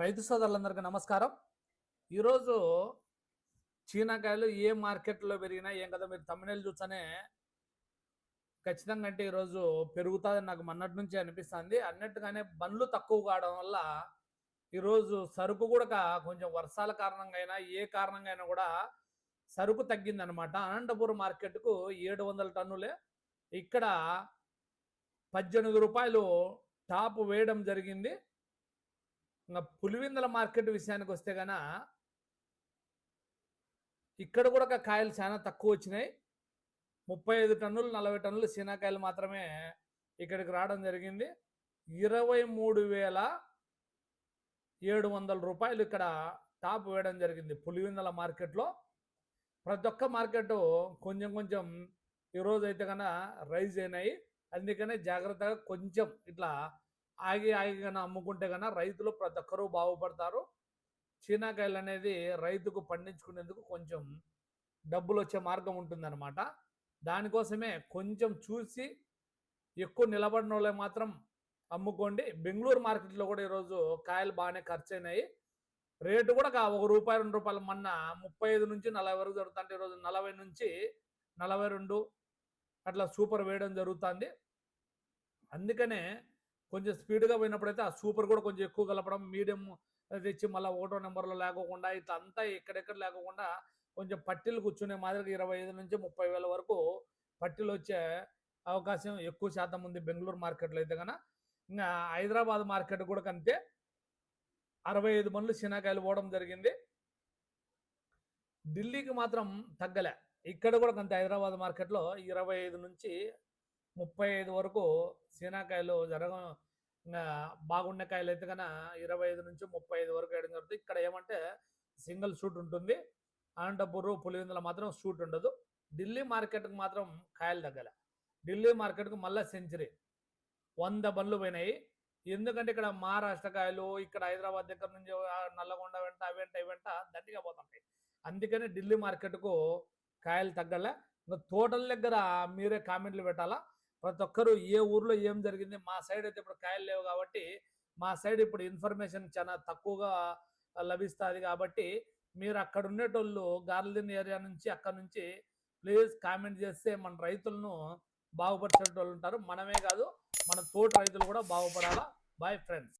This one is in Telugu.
రైతు సోదరులందరికీ నమస్కారం. ఈరోజు చీనాకాయలు ఏ మార్కెట్లో పెరిగినా ఏం కదా మీరు తమిళ చూస్తేనే ఖచ్చితంగా అంటే ఈరోజు పెరుగుతుందని నాకు మొన్నటి నుంచి అనిపిస్తుంది. అన్నట్టుగానే బండ్లు తక్కువ కావడం వల్ల ఈరోజు సరుకు కూడా కొంచెం వర్షాల కారణంగా అయినా ఏ కారణంగా అయినా కూడా సరుకు తగ్గిందనమాట. అనంతపురం మార్కెట్కు ఏడు వందల టన్నులే. ఇక్కడ పద్దెనిమిది రూపాయలు టాప్ వేయడం జరిగింది. ఇంకా పులివెందుల మార్కెట్ విషయానికి వస్తే గన ఇక్కడ కూడా ఒక కాయలు చాలా తక్కువ వచ్చినాయి. ముప్పై ఐదు టన్నులు నలభై టన్నులు శీనాకాయలు మాత్రమే ఇక్కడికి రావడం జరిగింది. ఇరవై మూడు వేల ఏడు వందల రూపాయలు ఇక్కడ టాప్ వేయడం జరిగింది పులివెందుల మార్కెట్లో. ప్రతి ఒక్క మార్కెట్ కొంచెం కొంచెం ఈరోజు అయితే కన్నా రైజ్ అయినాయి. అందుకనే జాగ్రత్తగా కొంచెం ఇట్లా ఆగి ఆగి కన్నా అమ్ముకుంటే కన్నా రైతులు ప్రతి ఒక్కరూ బాగుపడతారు. చీనాకాయలు అనేది రైతుకు పండించుకునేందుకు కొంచెం డబ్బులు వచ్చే మార్గం ఉంటుందన్నమాట. దానికోసమే కొంచెం చూసి ఎక్కువ నిలబడిన వాళ్ళే మాత్రం అమ్ముకోండి. బెంగళూరు మార్కెట్లో కూడా ఈరోజు కాయలు బాగానే ఖర్చు అయినాయి రేటు కూడా ఒక రూపాయి రెండు రూపాయలు మొన్న ముప్పై ఐదు నుంచి నలభై వరకు జరుగుతుంటే ఈరోజు నలభై నుంచి నలభై రెండు అట్లా సూపర్ వేయడం జరుగుతుంది. అందుకనే కొంచెం స్పీడ్గా పోయినప్పుడైతే ఆ సూపర్ కూడా కొంచెం ఎక్కువ కలపడం మీడియం తెచ్చి మళ్ళీ ఒకటో నెంబర్లో లేకోకుండా ఇట్లా అంతా ఎక్కడెక్కడ లేకోకుండా కొంచెం పట్టీలు కూర్చునే మాదిరిగా ఇరవై ఐదు నుంచి ముప్పై వేల వరకు పట్టీలు వచ్చే అవకాశం ఎక్కువ శాతం ఉంది బెంగళూరు మార్కెట్లో అయితే కనుక ఇంకా హైదరాబాద్ మార్కెట్ కూడా కంతే అరవై ఐదు మందులు శనకాయలు పోవడం జరిగింది. ఢిల్లీకి మాత్రం తగ్గలే. ఇక్కడ కూడా అంతే హైదరాబాద్ మార్కెట్లో ఇరవై ఐదు నుంచి ముప్పై ఐదు వరకు శీనాకాయలు జరగ బాగున్న కాయలు అయితే కన్నా ఇరవై ఐదు నుంచి ముప్పై ఐదు వరకు వేయడం జరుగుతుంది ఇక్కడ ఏమంటే సింగిల్ షూట్ ఉంటుంది. అనంతపూర్ పులివెందుల మాత్రం షూట్ ఉండదు. ఢిల్లీ మార్కెట్కి మాత్రం కాయలు తగ్గలే. ఢిల్లీ మార్కెట్కు మళ్ళీ సెంచరీ. వంద బండ్లు పోయినాయి. ఎందుకంటే ఇక్కడ మహారాష్ట్ర కాయలు ఇక్కడ హైదరాబాద్ దగ్గర నుంచి నల్లగొండ వెంట అవి వెంట వెంట దండిగా పోతుంటాయి. అందుకని ఢిల్లీ మార్కెట్కు కాయలు తగ్గలే. ఇంకా తోటల దగ్గర మీరే కామెంట్లు పెట్టాలా? ప్రతి ఒక్కరు ఏ ఊర్లో ఏం జరిగింది మా సైడ్ అయితే ఇప్పుడు కాయలు లేవు కాబట్టి మా సైడ్ ఇప్పుడు ఇన్ఫర్మేషన్ చాలా తక్కువగా లభిస్తుంది కాబట్టి మీరు అక్కడ ఉండేటోళ్ళు గార్లిన్ ఏరియా నుంచి అక్కడ నుంచి ప్లీజ్ కామెంట్ చేస్తే మన రైతులను బాగుపరిచేటోళ్ళు ఉంటారు. మనమే కాదు మన తోటి రైతులు కూడా బాగుపడాలా? Bye friends